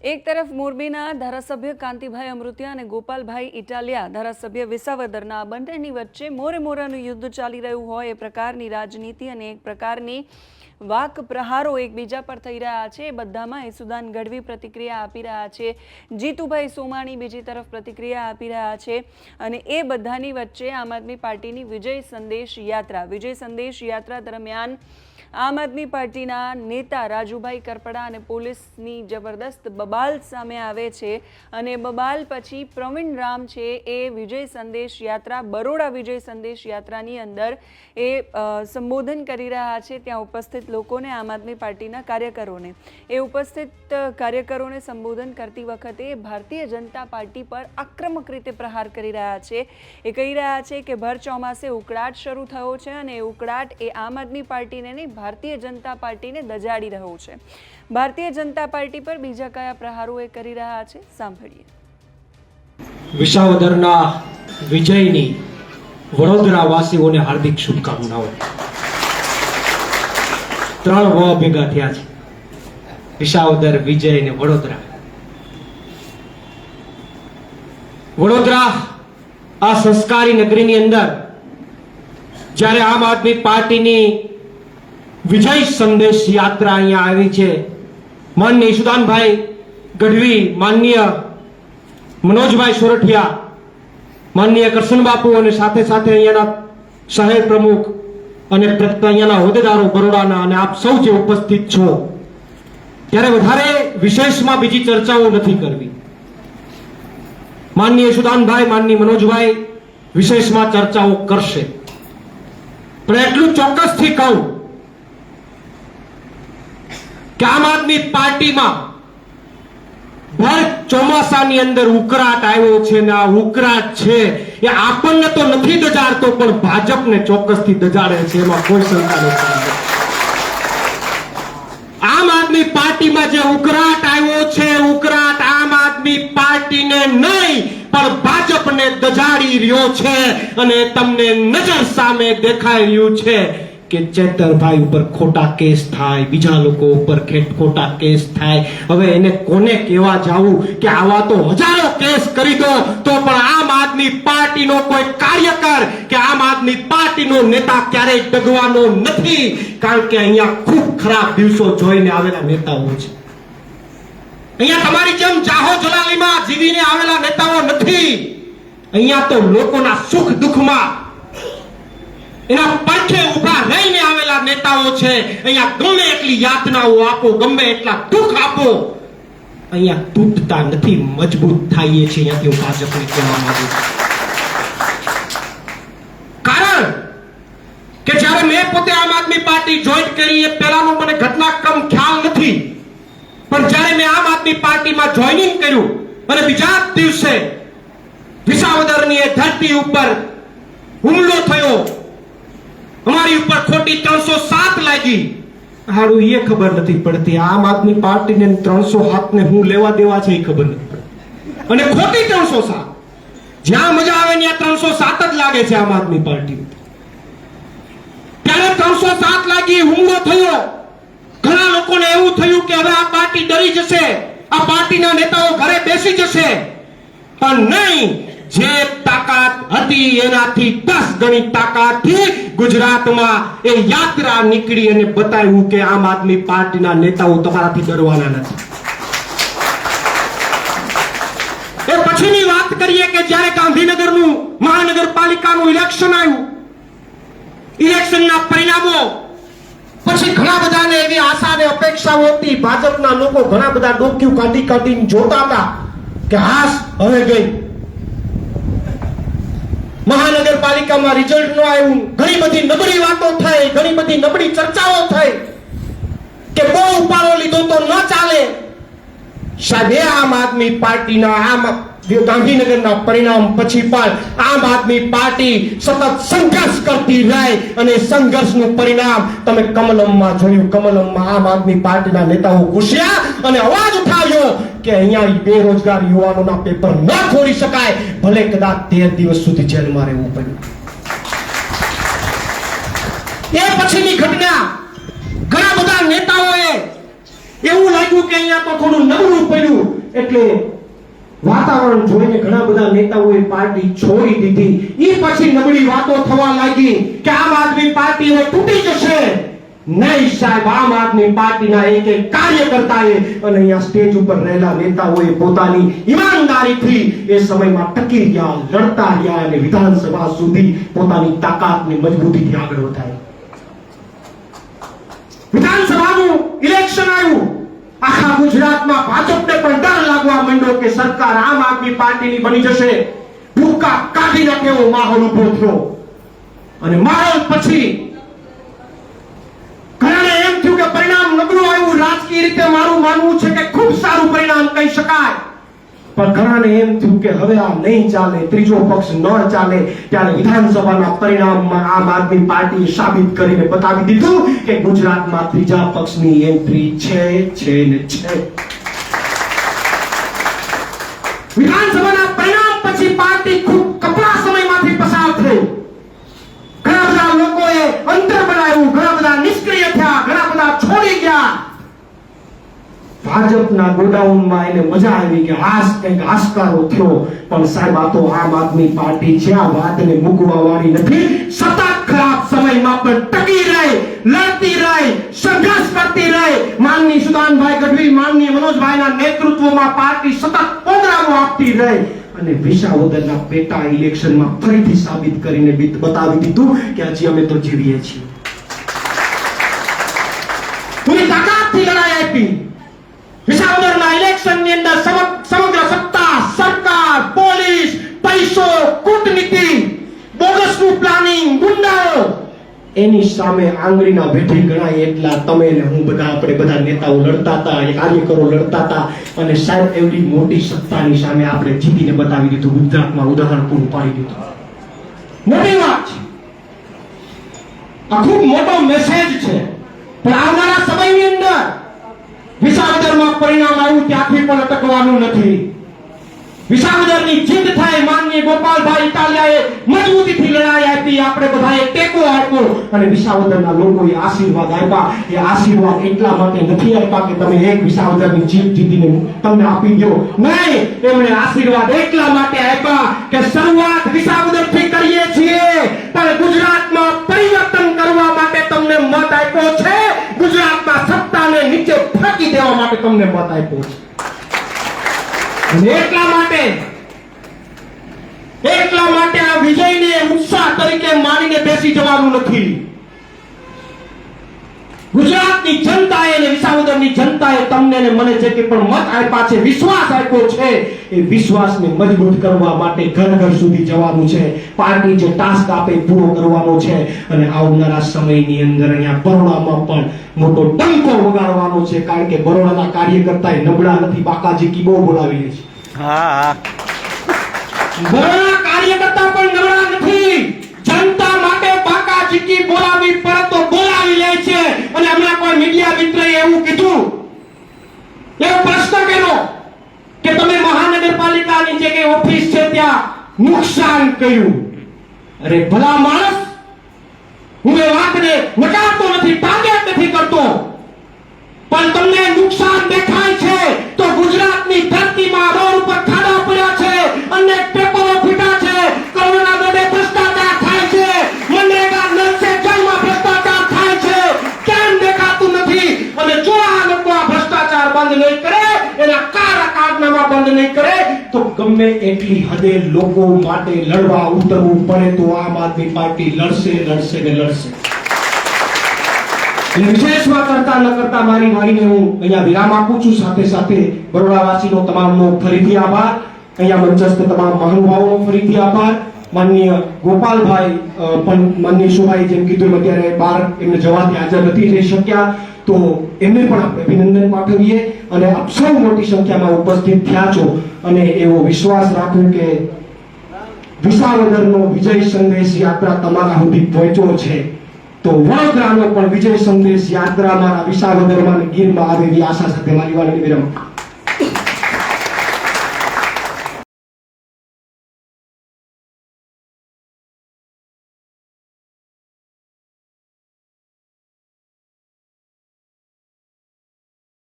એક તરફ મોરબીના ધારાસભ્ય કાંતિભાઈ અમૃતિયા અને ગોપાલભાઈ ઇટાલિયા ધારાસભ્ય વિસાવદરના બંનેની વચ્ચે મોરે મોરાનું યુદ્ધ ચાલી રહ્યું હોય એ પ્રકારની રાજનીતિ અને એક પ્રકારની વાક પ્રહારો એકબીજા પર થઈ રહ્યા છે. એ બધામાં યશુદાન ગઢવી પ્રતિક્રિયા આપી રહ્યા છે. જીતુભાઈ સોમાણી બીજી તરફ પ્રતિક્રિયા આપી રહ્યા છે. અને એ બધાની વચ્ચે આમ આદમી પાર્ટીની વિજય સંદેશ યાત્રા. વિજય સંદેશ યાત્રા દરમિયાન આમ આદમી પાર્ટીના નેતા રાજુભાઈ કરપડા અને પોલીસની જબરદસ્ત બબાલ સામે આવે છે. અને બબાલ પછી પ્રવીણ રામ છે એ વિજય સંદેશ યાત્રા, બરોડા વિજય સંદેશ યાત્રાની અંદર એ સંબોધન કરી રહ્યા છે. ત્યાં ઉપસ્થિત લોકોને, આમ આદમી પાર્ટીના કાર્યકરોને. એ ઉપસ્થિત કાર્યકરોને સંબોધન કરતી વખતે ભારતીય જનતા પાર્ટી પર આક્રમક રીતે પ્રહાર કરી રહ્યા છે. એ કહી રહ્યા છે કે, ભર ચોમાસે ઉકળાટ શરૂ થયો છે અને એ ઉકળાટ એ આમ આદમી પાર્ટીને નહીં, ભારતીય જનતા પાર્ટીને દજાડી રહ્યો છે. ભારતીય જનતા પાર્ટી પર બીજા કયા પ્રહારો એ કરી રહ્યા છે? સાંભળીએ. વિસાવદરના વિજયની વડોદરા વાસીઓને હાર્દિક શુભકામનાઓ. ત્રણ વ ભેગા થયા છે. વિસાવદર, વિજય ને વડોદરા. વડોદરા આ સંસ્કારી નગરીની અંદર જ્યારે આમ આદમી પાર્ટીની વિજય સંદેશ યાત્રા અહીંયા આવી છે માન્ય ઈશુદાનભાઈ ગઢવી, માનનીય મનોજભાઈ સોરઠિયા, માનનીય કરશન બાપુ અને સાથે સાથે અહીંયાના શહેર પ્રમુખ અને અહીંયાના હોદ્દેદારો બરોડાના અને આપ સૌ જે ઉપસ્થિત છો, ત્યારે વધારે વિશેષમાં બીજી ચર્ચાઓ નથી કરવી. માનનીય સુદાનભાઈ, માનનીય મનોજભાઈ વિશેષમાં ચર્ચાઓ કરશે. પણ એટલું ચોક્કસથી કહું કે આમ આદમી પાર્ટીમાં ભર ચોમાસાની અંદર ઉકળાટ આવ્યો છે ને આ ઉકળાટ છે એ આપણને તો નથી દજાડતો, પણ ભાજપને ચોક્કસથી દજાડે છે. એમાં કોઈ શંકા નથી આમ આદમી પાર્ટીમાં જે ઉકરાટ આવ્યો છે ઉકરાટ આમ આદમી પાર્ટીને નહીં, પણ ભાજપને દજાડી રહ્યો છે અને તમને નજર સામે દેખાઈ રહ્યું છે. કે ચેતરભાઈ ઉપર ખોટા કેસ થાય, બીજા લોકો ઉપર ખોટા કેસ થાય. હવે એને કોને કહેવા જાવું કે આવા તો હજારો કેસ કરી દો, તો પણ આમ આદમી પાર્ટીનો કોઈ કાર્યકર કે આમ આદમી પાર્ટીનો નેતા ક્યારેય ડગવાનો નથી. કારણ કે અહીંયા ખૂબ ખરાબ દિવસો જોઈને આવેલા નેતાઓ છે. અહીંયા તમારી જેમ જાહો જલાલીમાં જીવીને આવેલા નેતાઓ નથી. અહીંયા તો લોકોના સુખ દુઃખમાં એના પડખે ઊભા રહીને આવેલા નેતાઓ છે. અહીંયા ગમે એટલી યાતનાઓ આપો, ગમે એટલા દુઃખ આપો. અહીંયા તૂટતા નથી, મજબૂત થઈએ છીએ અહીંયાથી હું ભાજપને કહેવા માંગુ છું. કારણ કે જ્યારે મેં પોતે આમ આદમી પાર્ટી જોઈન કરી, એ પહેલાનો મને ઘટનાક્રમ ખ્યાલ નથી. પણ જ્યારે મેં આમ આદમી પાર્ટીમાં જોઈનિંગ કર્યું, અને બીજા દિવસે વિસાવદરની એ ધરતી ઉપર હુમલો થયો અમારી ઉપર ખોટી ત્રણસો સાત લાગી. હારું એ ખબર નથી પડતી. આમ આદમી પાર્ટીને ત્રણસો સાત ને હું લેવા દેવા છે, એ ખબર નથી અને ખોટી ત્રણસો સાત. જ્યાં મજા આવે ત્યાં ત્રણસો સાત જ લાગે છે આમ આદમી પાર્ટી ત્યારે ત્રણસો સાત લાગી, હુમલો થયો. ઘણા લોકોને એવું થયું કે હવે આ પાર્ટી ડરી જશે. આ પાર્ટીના નેતાઓ ઘરે બેસી જશે. પણ નહીં. જે તાકાત હતી એનાથી દસ ગણી તાકાતથી ગુજરાતમાં એ યાત્રા નીકળી અને બતાવ્યું કે આમ આદમી પાર્ટીના નેતાઓ તમારાથી ડરવાના નથી. એ પછીની વાત કરીએ કે જ્યારે ગાંધીનગરનું મહાનગરપાલિકાનું ઇલેક્શન આવ્યું ઇલેક્શનના પરિણામો, પછી ઘણા બધાને એવી આશા અને અપેક્ષાઓ હતી, ભાજપના લોકો ઘણા બધા ડોક્યુ કાઢી કાઢીને જોતા હતા કે હાશ, હવે ગઈ. મહાનગરપાલિકામાં રિઝલ્ટ નો આવ્યું. ઘણી બધી નબળી વાતો થઈ ઘણી બધી નબળી ચર્ચાઓ થઈ કે બહુ ઉપાડો લીધો તો ન ચાલે. સાહેબ આમ આદમી પાર્ટીના આમ ગાંધીનગરના પરિણામ પછી પણ આમ આદમી પાર્ટી સતત સંઘર્ષ કરતી રહી અને સંઘર્ષનું પરિણામ તમે કમલમમાં જોયું. કમલમમાં આમ આદમી પાર્ટીના નેતાઓ ઘૂસ્યા અને અવાજ ઉઠાવ્યો કે અહીંયા બેરોજગાર યુવાનોના પેપર ન ખોલી શકાય. ભલે કદાચ તેર દિવસ સુધી જેલમાં રહેવું પડ્યું એ પછીની ઘટના ઘણા બધા નેતાઓએ એવું લાગ્યું કે અહીંયા તો થોડું નબળું પડ્યું. એટલે વાતાવરણ જોઈને ઘણા બધા નેતાઓએ પાર્ટી છોડી દીધી. એ પછી નબળી વાતો થવા લાગી કે આમ આદમી પાર્ટી તૂટી જશે. નહીં સાહેબ, આમ આદમી પાર્ટીના એક એક કાર્યકર્તાએ અને અહીંયા સ્ટેજ ઉપર રહેલા નેતાઓએ પોતાની ઈમાનદારીથી એ સમયમાં ટકી રહ્યા લડતા રહ્યા અને વિધાનસભા સુધી પોતાની તાકાતની મજબૂતીથી આગળ વધારી. વિધાનસભાનું ઇલેક્શન આવ્યું. આખા ગુજરાતમાં ભાજપને પણ ડર લાગવા માંડ્યો કે સરકાર આમ આદમી પાર્ટીની બની જશે. ભૂકા કાઢી નાખે એવો માહોલ ઊભો થયો. અને માહોલ પછી ઘણાને એમ થયું કે પરિણામ નબળું આવ્યું. રાજકીય રીતે મારું માનવું છે કે ખૂબ સારું પરિણામ કહી શકાય. પણ ઘણાને એમ થયું કે હવે આ નહીં ચાલે, ત્રીજો પક્ષ ન ચાલે, ત્યારે વિધાનસભાના પરિણામમાં આમ આદમી પાર્ટીએ સાબિત કરીને બતાવી દીધું કે ગુજરાતમાં ત્રીજા પક્ષની એન્ટ્રી છે છે ને છે. ભાજપના ગોડાઉનમાં એને મજા આવી કે હાસ કંઈક હાશકારો થયો. પણ સાહેબ, આ તો આમ આદમી પાર્ટી છે, આ વાતને મૂકવા વાળી નથી. સતત ખરાબ સમયમાં પણ ટકી રહે, લડતી રહે, સંઘર્ષ કરતી રહે. માનની સુદાનભાઈ ગઢવી માનની મનોજભાઈના નેતૃત્વમાં પાર્ટી સતત પ્રોગ્રામો આપતી રહે. અને વિસાવદરના પેટા ઇલેક્શનમાં ફરીથી સાબિત કરીને બતાવી દીધું કે હજી અમે તો જીવીએ છીએ. પ્લાનિંગ ગુંડાઓ એની સામે આંગળીના ભેટી ગણાય એટલા તમે ને હું બધા આપણે બધા નેતાઓ લડતા હતા કાર્યકરો લડતા હતા. અને સાહેબ, એવડી મોટી સત્તાની સામે આપણે જીતીને બતાવી દીધું, ગુજરાતમાં ઉદાહરણ પૂરું પાડી દીધું. મોટી વાત. આ ખૂબ મોટો મેસેજ છે. પણ આવનારા સમયની અંદર વિશાળ પરિણામ આવ્યું, ત્યાંથી પણ અટકવાનું નથી. વિસાવદરની જીત થાય માનનીય ગોપાલભાઈ ઇટાલિયાએ મજબૂતીથી લડાઈ આપી. આપણે બધાએ ટેકો આપ્યો અને વિસાવદરના લોકોએ આશીર્વાદ આપ્યા. એ આશીર્વાદ એટલા માટે નથી આપ્યા કે તમે એક વિસાવદરની જીત જીતીને તમને આપી દો નહીં, એમણે આશીર્વાદ એટલા માટે આપ્યા કે શરૂઆત વિસાવદરથી કરીએ છીએ. પણ ગુજરાતમાં પરિવર્તન કરવા માટે તમને મત આપ્યો છે. ગુજરાતમાં સત્તાને નીચે ફાંકી દેવા માટે તમને મત આપ્યો છે. એટલા માટે એટલા માટે આ વિજયને ઉત્સાહ તરીકે માનીને બેસી જવાનું નથી. ગુજરાતની જનતાએ અને વિસાવદરની જનતાએ તમને અને મને જે કે પણ મત આપ્યા છે વિશ્વાસ આપ્યો છે એ વિશ્વાસને મજબૂત કરવા માટે ઘર ઘર સુધી જવાનું છે. પાર્ટી જે ટાસ્ક આપે પૂરો કરવાનો છે અને આવનારા સમયની અંદર અહીંયા બરોડામાં પણ મોટો ડંકો વગાડવાનો છે કારણ કે બરોડાના કાર્યકર્તાએ નબળા નથી બાકાજી કી બહુ બોલાવી લે છે હા. બરોડા કાર્યકર્તા પણ નબળા નથી. જનતા માટે બાકાજી કી બોલાવી તો બોલાવી લે છે અને હમણાં કોઈ મીડિયા મિત્રએ એવું કીધું એવો પ્રશ્ન કર્યો કે તમે મહાનગરપાલિકાની જે કઈ ઓફિસ છે ત્યાં નુકસાન કર્યું. અરે ભલા માણસ, હું એ વાતને નકારતો નથી ટાર્ગેટ નથી કરતો. પણ તમને નુકસાન દેખાય ગમે એટલી હદે લોકો માટે લડવા ઉતરવું પડે તો આમ આદમી પાર્ટી લડશે લડશે ને લડશે. વિશેષમાં કરતા ન કરતા મારી વાણીને હું અહીંયા વિરામ આપું છું. સાથે સાથે બરોડાવાસીનો તમામનો ફરીથી આભાર. અહીંયા મંચસ્થ તમામ મહાનુભાવોનો ફરીથી આભાર. માનનીય ગોપાલભાઈ પણ માનનીય શોભાઈ જેમ કીધું અત્યારે બાર એમને જવાથી હાજર નથી રહી શક્યા. તો એમને પણ આપણે અભિનંદન પાઠવીએ અને આપ સૌ મોટી સંખ્યામાં ઉપસ્થિત થયા છો. અને એવો વિશ્વાસ રાખું કે વિસાવદરનો વિજય સંદેશ યાત્રા તમારા સુધી પહોંચ્યો છે તો વડોદરાનો પણ વિજય સંદેશ યાત્રા મારા વિસાવદરમાં ગીરમાં આવેલી આશા સાથે મારી વાળી વિરામ.